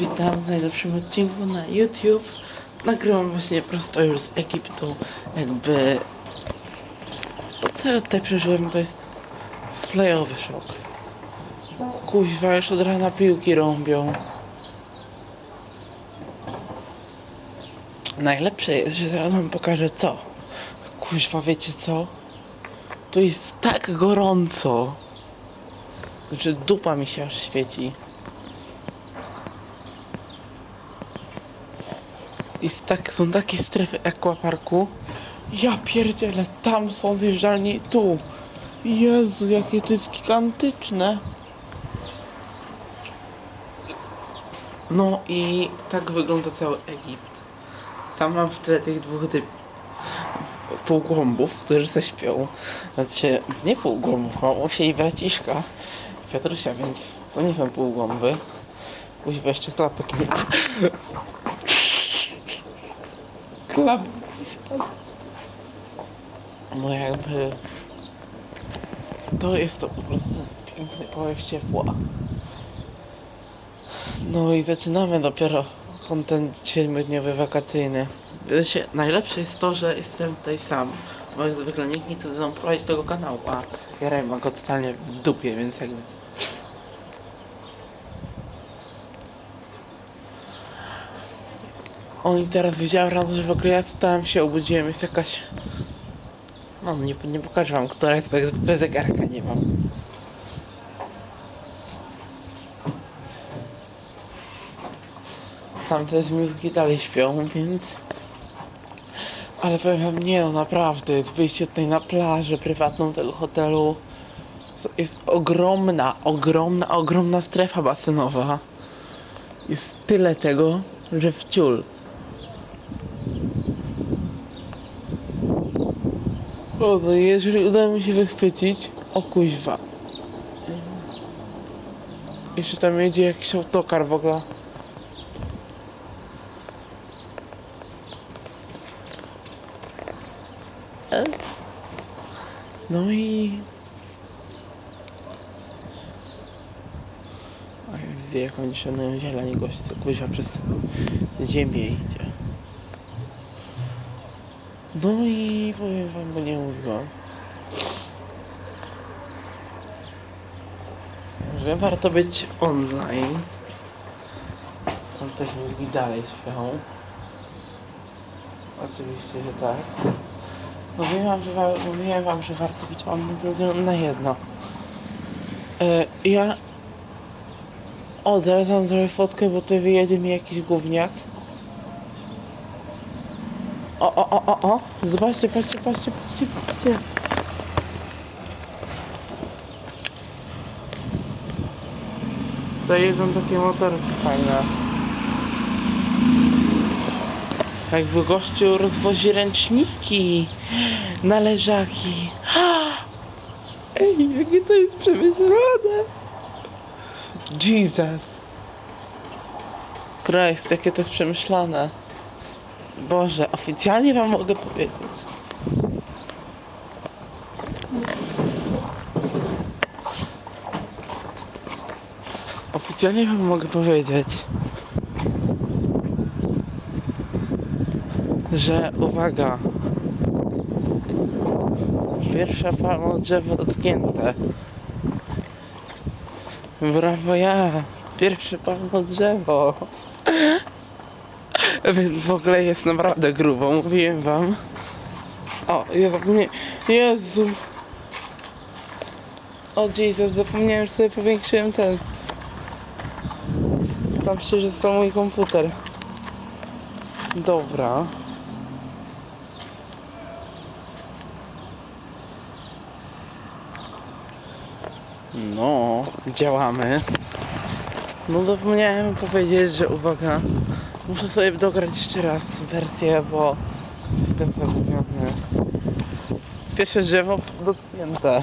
witam w najlepszym odcinku na YouTube. Nagrywam właśnie prosto już z Egiptu. Jakby... To co ja tutaj przeżyłem to jest slajowy szok. Kuźwa, już od rana piłki rąbią. Najlepsze jest, że zaraz wam pokażę co. Kuźwa, wiecie co? Tu jest tak gorąco, że dupa mi się aż świeci. Jest tak, są takie strefy aquaparku. Ja pierdzielę, tam są zjeżdżalnie i tu. Jezu, jakie to jest gigantyczne. No i tak wygląda cały Egipt. Tam mam w tle tych dwóch typ półgłąbów, którzy se śpią. Znaczy, nie półgłąbów, mamusia i braciszka Piotrusia, więc to nie są półgłąby. Kuźwa jeszcze klapek nie Spadł. No jakby... To jest to po prostu piękny powiew ciepła. No i zaczynamy dopiero kontent siedmiodniowy wakacyjny. Się, najlepsze jest to, że jestem tutaj sam. Bo jak zwykle nikt nie chce ze mną prowadzić tego kanału, a ja ma go totalnie w dupie, więc jakby... O i teraz wiedziałem rano, że w ogóle ja tam się obudziłem, jest jakaś... No nie, nie pokażę wam, która jest, bo zegarka nie mam. Tamte z mózgi dalej śpią, więc... Ale powiem wam, nie no naprawdę, jest wyjście tutaj na plażę prywatną tego hotelu. Jest ogromna, ogromna, ogromna strefa basenowa. Jest tyle tego, że wciul. I jeżeli uda mi się wychwycić, o kuźwa. Jeszcze tam jedzie jakiś autokar w ogóle. No i... A ja widzę jak oni szanują zieleń goście, kuźwa przez ziemię idzie. No i powiem wam, bo nie mówiłam. Że warto być online. Tam też mózgi dalej śpią. Oczywiście, że tak. Mówiłem wam, że, wa- mówiłem wam, że warto być online ze względu na jedno. E, ja... O, zaraz wam zrobię fotkę, bo tutaj wyjedzie mi jakiś gówniak. O, o, o, o, o! Zobaczcie, patrzcie, patrzcie, patrzcie, patrzcie. Tutaj jeżdżą takie motorki fajne. Jakby gościu rozwozi ręczniki na leżaki. Ej, jakie to jest przemyślane. Jesus. Christ, jakie to jest przemyślane. Boże, oficjalnie wam mogę powiedzieć. Oficjalnie wam mogę powiedzieć, że uwaga, pierwsza palma drzewo dotknięte. Brawo ja, pierwsze palmo drzewo. Więc w ogóle jest naprawdę grubo, mówiłem wam. O, ja zapomniałem. Jezu. O Jesus, zapomniałem, że sobie powiększyłem ten. Tam przecież to mój komputer. Dobra. No, działamy. No zapomniałem powiedzieć, że uwaga, muszę sobie dograć jeszcze raz wersję, bo jestem zagubiony. Pierwsze drzewo dotknięte.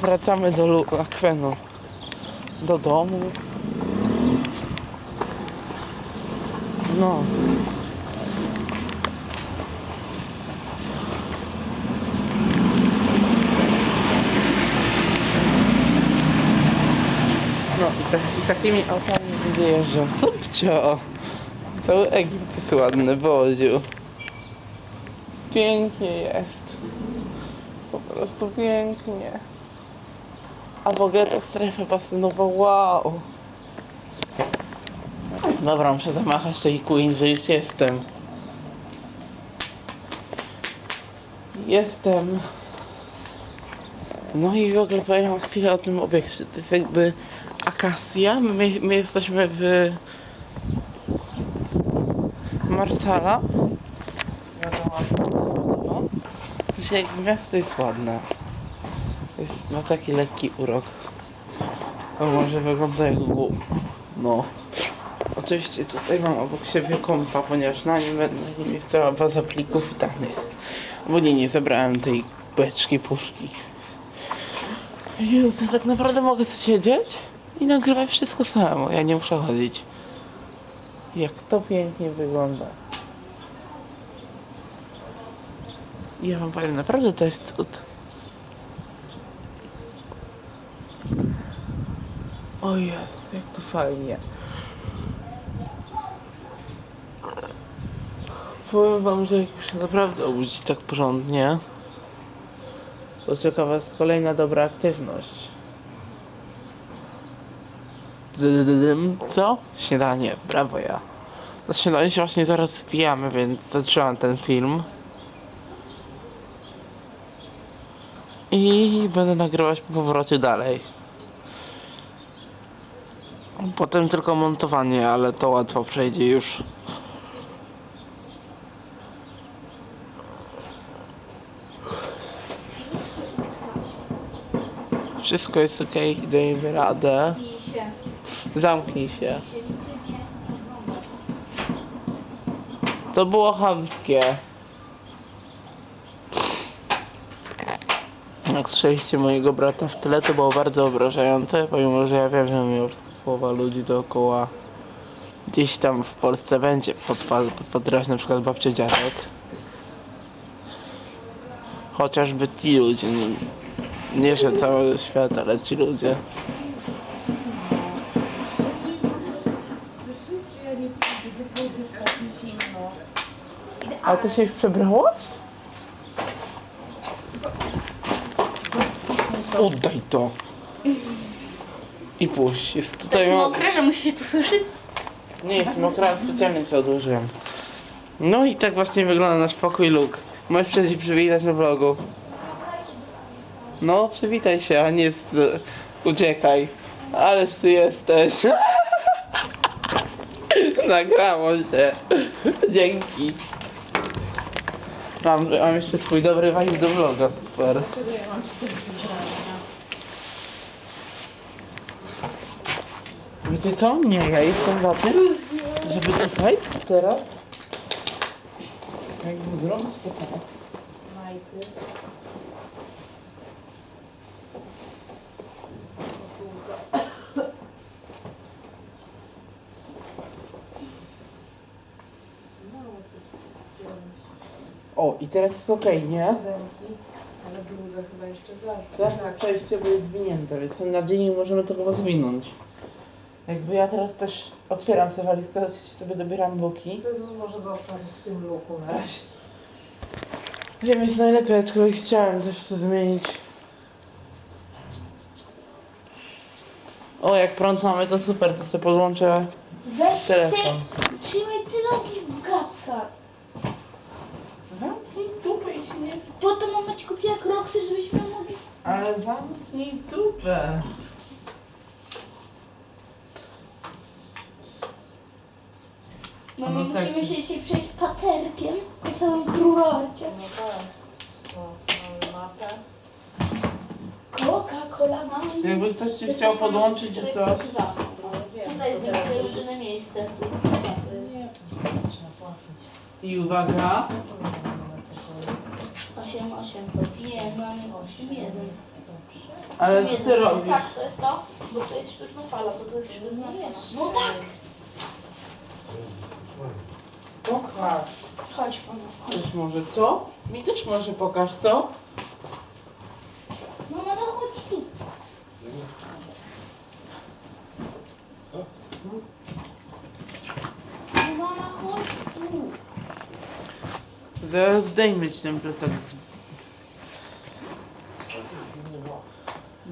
Wracamy do akwenu. Do domu. No. No i, ta, i takimi autami jeżdżą. Subcio! Cały Egipt jest ładny, Boziu. Pięknie jest. Po prostu pięknie. A w ogóle ta strefa basynowa, wow. Dobra, muszę zamachać tej Queen, że już jestem. Jestem. No i w ogóle powiem chwilę o tym obiekcie. To jest jakby akacja. My, my jesteśmy w Marsala. Jakby miasto jest ładne. Jest, ma taki lekki urok. A może wygląda jak. No. Oczywiście tutaj mam obok siebie kompa, ponieważ na nim, na nim jest cała baza plików danych. Bo nie, nie zebrałem tej beczki, puszki. Jezu, tak naprawdę mogę sobie siedzieć i nagrywać wszystko samo. Ja nie muszę chodzić. Jak to pięknie wygląda. Ja wam powiem, naprawdę to jest cud. O Jezus, jak to fajnie. Powiem wam, że jak już się naprawdę obudzić tak porządnie, to czeka was kolejna dobra aktywność. Co? Śniadanie, brawo ja. Na śniadanie się właśnie zaraz wpijamy, więc zaczynam ten film. I będę nagrywać po powrocie dalej. Potem tylko montowanie, ale to łatwo przejdzie już. Wszystko jest ok, dajemy radę. Zamknij się. To było chamskie. Jak słyszeliście mojego brata w tyle, to było bardzo obrażające, pomimo, że ja wiem, że miał połowa ludzi dookoła gdzieś tam w Polsce będzie podpa- podpadrać na przykład babcie dziadek. Chociażby ci ludzie, nie, nie że cały świat, ale ci ludzie. W życiu ja nie pójdę do wody w tak zimno. A ty się już przebrałaś? Oddaj to. I puść. Jest tutaj... Jest ma- mokre, że musi się tu suszyć? Nie jest mokra, ale specjalnie sobie odłożyłem. No i tak właśnie wygląda nasz pokój look. Możesz przejść przywitać na vlogu. No, przywitaj się, a nie z... uciekaj. Ależ ty jesteś. Nagrało się. Dzięki. Mam, mam jeszcze twój dobry vibe do vloga, super. Wybrania. Wiecie co? Nie, ja jestem za tym, żeby tutaj, teraz, jakby zrobić to tak. Majty. Koszulka. Mało co tu wziąłeś. O, i teraz jest okej, nie? Ale bluzę chyba jeszcze za. Teraz przejście, bo jest zwinięte, więc mam nadzieję, że możemy to chyba zwinąć. Jakby ja teraz też otwieram sobie walizkę, sobie dobieram buki. To może zostać w tym luku na razie. Wiem, jest najlepiej, aczkolwiek chciałem też to zmienić. O, jak prąd mamy, to super, to sobie podłączę Weź telefon. ty, trzymaj ty nogi w gadkach. Zamknij dupę i się nie... Po to mama ci kroksy, żebyśmy mogli... Ale zamknij dupę. Mama, No tak. musimy się dzisiaj przejść spacerkiem po całym. No tak. O, mamy mapę. Coca-Cola mamy. Jakby ktoś ci chciał podłączyć czy coś. Ale wiem, Tutaj to teraz będzie już... jedyne miejsce. Nie, to trzeba płacić. I uwaga. 8, 8. Nie, mamy 8, 1. Dobrze. Ale co ty robisz? Tak, to jest to, bo to jest sztuczna fala, to to jest sztuczna fala. No tak! Pokaż. Chodź mama, chodź. Też może co? Mi też może pokaż, co? Mama, no chodź tu. No mama, chodź tu. Zaraz zdejmę ci ten plecak. z-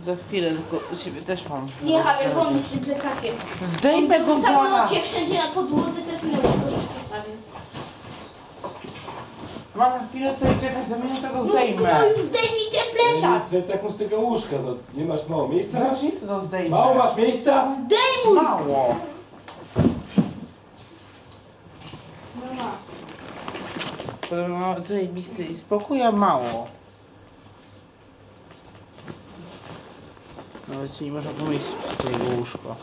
Za chwilę, tylko u ciebie też mam. Nie, won mi z tym plecakiem. Zdejmę go w zaraz. samolocie, wszędzie na podłodze, teraz mi na łóżko żeś postawił. Ma na chwilę tutaj czekać, za minutę go No, zdejmę. no już zdejmij ten plecak. Plecak mu z tego łóżka, no nie masz mało miejsca? Za go zdejmę. Mało masz miejsca? Zdejmuj! Mało. Mama. Potem ma zajebisty i spokój, a mało. Nawet się nie można pomieścić przez to jego łóżko.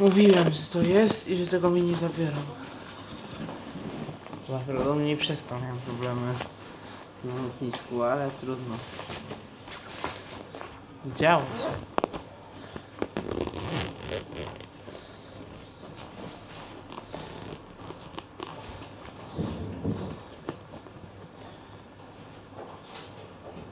Mówiłem, że to jest i że tego mi nie zabiorą. Prawdopodobnie przez to miałem problemy na lotnisku, ale trudno. Działo się.